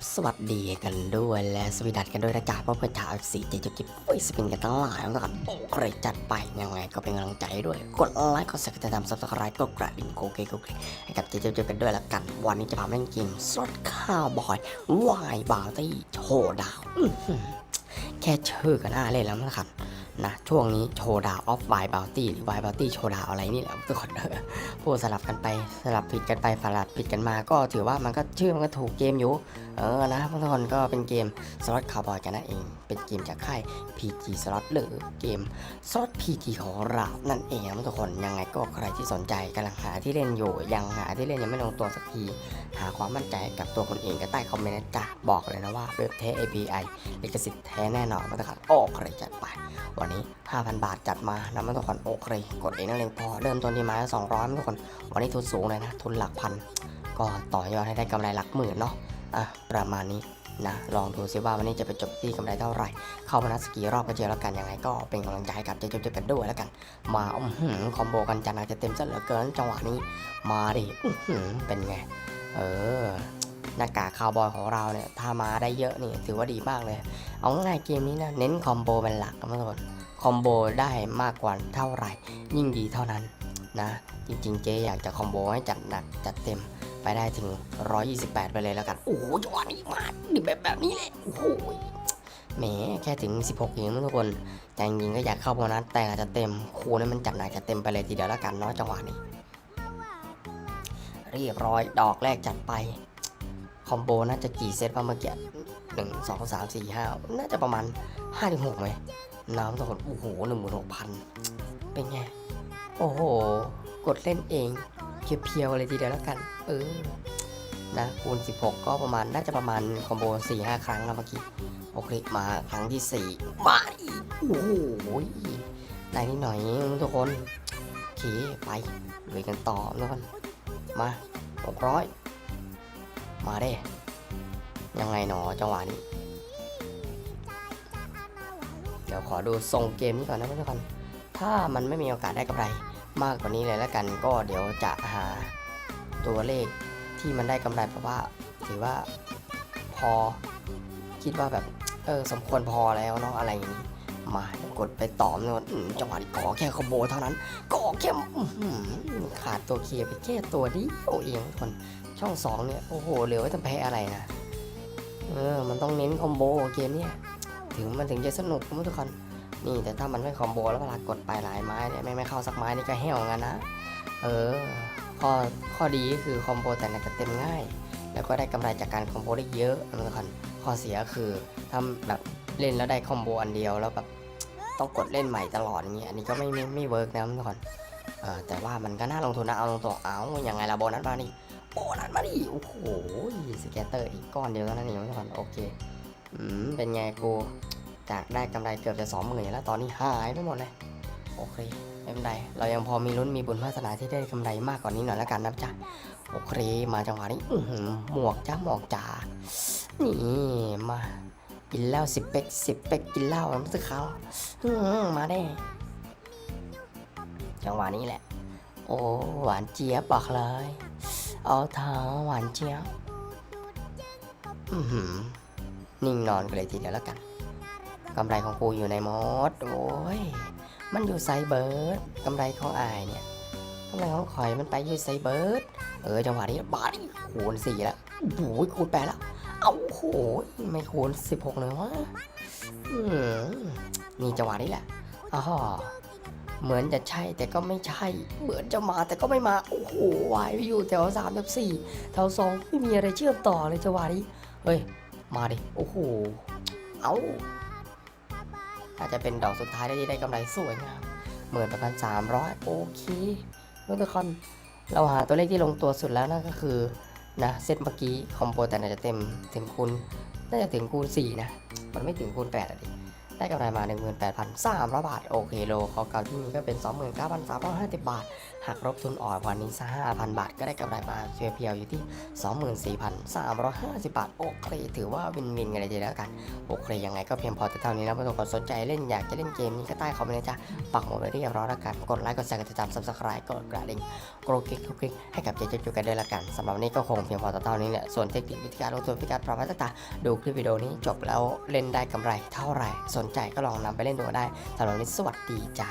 บสวัสดีกันด้วยและสวีดัตกันด้วยนะจ๊ะเพราะเพื่อนชาวสีเจจุกิบสปินกันทั้งหลายแล้วกันโอ้ใครจัดไปยังไงก็เป็นกำลังใจด้วย กดไลค์กดสับสไครต์ซับสไครต์กดกระดิ่งโกเกโกเกให้กับเจจุกิบกันด้วยละกัน วันนี้จะพาเล่นเกมสดข้าวบอยวายบาวตี้โชว์ดาวแค่ชื่อก็น่าเล่นแล้วนะครับ นะช่วงนี้โชว์ดาวออฟไวบาวตี้หรือไวบาวตี้โชว์ดาวอะไรนี่แหละทุกคนพูดสลับกันไปสลับผิดกันไปสลับผิดกันมา ก็ถือว่ามันก็ชื่อมันก็ถูกเกมอยู่ เออนะทุกคนก็เป็นเกมสล็อตคาร์บอยกันนั่นเอง เป็นเกมจากค่าย PG สล็อตหรือเกมสล็อต PG ของเรานั่นเองนะทุกคนยังไงก็ใครที่สนใจกำลังหาที่เล่นอยู่ยังหาที่เล่นยังไม่ลงตัวสักที หาความมั่นใจกับตัวคนเองก็ใต้คอมเมนต์จ้ะบอกเลยนะว่าเว็บแท้ API ลิขสิทธิ์แท้แน่นอนมาตรฐานโอเครจัดไปวันนี้ 5,000 บาทจัดมานะมาทุกคนโอเคกดเองนั่นเองพอเริ่มต้นที่ไม้ละ200มาทุกคน วันนี้ทุนสูงเลยนะ ทุนหลักพัน ก็ต่อยอดให้ได้กำไรหลักหมื่นเนาะอะประมาณนี้นะลองดูซิว่าวันนี้จะไปจบที่กำไรเท่าไหร่ เข้ามานัดสกีรอบก็เจอแล้วกันยังไงก็เป็นกำลังใจให้กับเจ๊จบเจอกันด้วยแล้วกัน มาอื้อหือคอมโบกันจันอาจจะเต็มซะเหลือเกินจังหวะนี้ มาดิอื้อหือเป็นไง เออหน้ากากคาวบอยของเราเนี่ยถ้ามาได้เยอะนี่ถือว่าดีมากเลย เอาง่ายเกมนี้นะเน้นคอมโบเป็นหลักนะทุกคน คอมโบได้มากกว่าเท่าไหร่ ยิ่งดีเท่านั้นนะ จริงๆเจ๊อยากจะคอมโบให้จัดหนักจัดเต็มไปได้ถึง 128 ไปเลยแล้วกัน โอ้โหจังหวะนี้มาดิแบบแบบนี้แหละโอ้โหแหมแค่ถึง 16เองนทุกคนแต่จริงก็อยากเข้าโบนัสแต่อาจจะเต็มคูณให้มันจัดหนักจัดเต็มไปเลยทีเดียวแล้วกันเนาะจังหวะนี้ เรียบร้อยดอกแรกจัดไปคอมโบน่าจะกี่เซตว่าเมื่อกี้หนึ่งสองสามสี่ห้าน่าจะประมาณห้าถึงหกไหม น้ำทุกคนโอ้โหหนึ่งหมื่นหกพันเป็นไง โอ้โห กดเล่นเองเพียวๆเลยทีเดียวแล้วกัน เออ นะ คูณ 16 ก็ประมาณ น่าจะประมาณ คอมโบ 4-5 ครั้งแล้วเมื่อกี้ โอเค มาครั้งที่ 4 มาอีกโอ้โหได้นิดหน่อยทุกคนโอเคไปลุยกันต่อทุกคนมา 600 มาได้ยังไงหนอจังหวะนี้ เดี๋ยวขอดูทรงเกมนี้ก่อนนะทุกคนถ้ามันไม่มีโอกาสได้กำไร มากกว่านี้เลยแล้วกันก็เดี๋ยวจะหาตัวเลขที่มันได้กำไรเพราะว่าถือว่าพอคิดว่าแบบเออสมควรพอแล้วเนาะอะไรอย่างนี้มากดไปต่อเลยจังหวะนี้ขอแค่คอมโบเท่านั้นก็แค่ขาดตัวเคลียไปแค่ตัวเดียวเองทุกคนช่องสองเนี่ยโอ้โหเหลือไว้ทำแพ้อะไรนะเออมันต้องเน้นคอมโบเกมเนี่ย ถึงมันถึงจะสนุกนะทุกคนนี่แต่ถ้ามันไม่คอมโบแล้วเวลากดไปหลายไม้เนี่ยไม่ไม่เข้าสักไม้นี่ก็แห้วงั้นนะเออข้อข้อดีก็คือคอมโบแต่ละจะเต็มง่าย แล้วก็ได้กำไรจากการคอมโบได้เยอะนะทุกคนข้อเสียคือถ้าแบบเล่นแล้วได้คอมโบอันเดียวแล้วแบบต้องกดเล่นใหม่ตลอดอย่างเงี้ยอันนี้ก็ไม่ไม่ไม่เวิร์กนะทุกคนเออแต่ว่ามันก็น่าลงทุนนะเอาตรงๆเอาอย่างไงล่ะโบนัสมาดิโบนัสมาดิโอ้โหสแกตเตอร์อีกก้อนเดียวเท่านั้นเองทุกคนโอเค อืม เป็นไงกู จากได้กำไรเกือบจะสองหมื่นแล้วตอนนี้หายไปหมดเลยโอเคไม่เป็นไรเรายังพอมีลุ้นมีบุญวาสนาที่ได้กำไรมากกว่านี้หน่อยแล้วกันนะจ๊ะโอเคมาจังหวะนี้อืหมวกจ้าหมวกจ๋านี่มากินเหล้าสิบเป็กสิบเป็กกินเหล้าน้ำสึกเขาอื้อหือมาได้ จังหวะนี้แหละ โอ้หวานเจี๊ยบบอกเลยเอาเท้าหวานเจี๊ยบนิ่งนอนกันเลยทีเดียวแล้วกัน กำไรของกูอยู่ในมดโอ้ย มันอยู่ไซเบิร์ดกำไรของอายเนี่ยกำไรของข่อยมันไปอยู่ไซเบิร์ดเออจังหวะนี้บาดิคูณสี่แล้วโอ้โหคูณแปดแล้วเอาโหไม่คูณสิบหกเลยวะอืมนี่จังหวะนี้แหละอ๋อเหมือนจะใช่แต่ก็ไม่ใช่ เหมือนจะมาแต่ก็ไม่มา โอ้โหวายไปอยู่แถวสามแถวสี่แถวสองไม่มีอะไรเชื่อมต่อเลยจังหวะนี้ เฮ้ย มาดิ โอ้โห เอา อาจจะเป็นดอกสุดท้ายที่ได้กำไรสวยงามหมื่นแปดพันสามร้อยโอเคทุกคนเราหาตัวเลขที่ลงตัวสุดแล้วนั่นก็คือนะเซตเมื่อกี้คอมโบแต่น่าจะเต็มถึงคูณน่าจะถึงคูณ4นะมันไม่ถึงคูณ8อะดิได้กำไรมา 18,300 บาท โอเคโลเขาเก่าที่นี่ก็เป็น 29,350 บาทหากลบทุนอ่อกวันนี้ซะ5,000 บาท ก็ได้กำไรมาเพียวๆอยู่ที่ 24,350 บาท โอเค ถือว่าวินวินกันเลยทีเดียวแล้วกัน โอเค ยังไงก็เพียงพอแต่เท่านี้แล้วไม่ต้องกดสนใจเล่นอยากจะเล่นเกมนี้ก็ใต้คอมเมนต์นะจ๊ะปักหมุดไว้เรียบร้อยแล้วกัน กดไลค์ กดแชร์ กดติดตาม subscribe กดกระดิ่งกรกกิ๊กกรกกิ๊กให้กับเจ๊จุกันด้วยละกันสำหรับนี้ก็คงเพียงพอแต่เท่านี้แหละส่วนเทคนิควิธีการลงทุนวิธีการปรับพัฒนาดูคลิปวิดีโอนี้จบแล้วเล่นได้กำไรเท่าไหร่ สนใจก็ลองนำไปเล่นดูได้สำหรับนนี้สวัสดีจ้า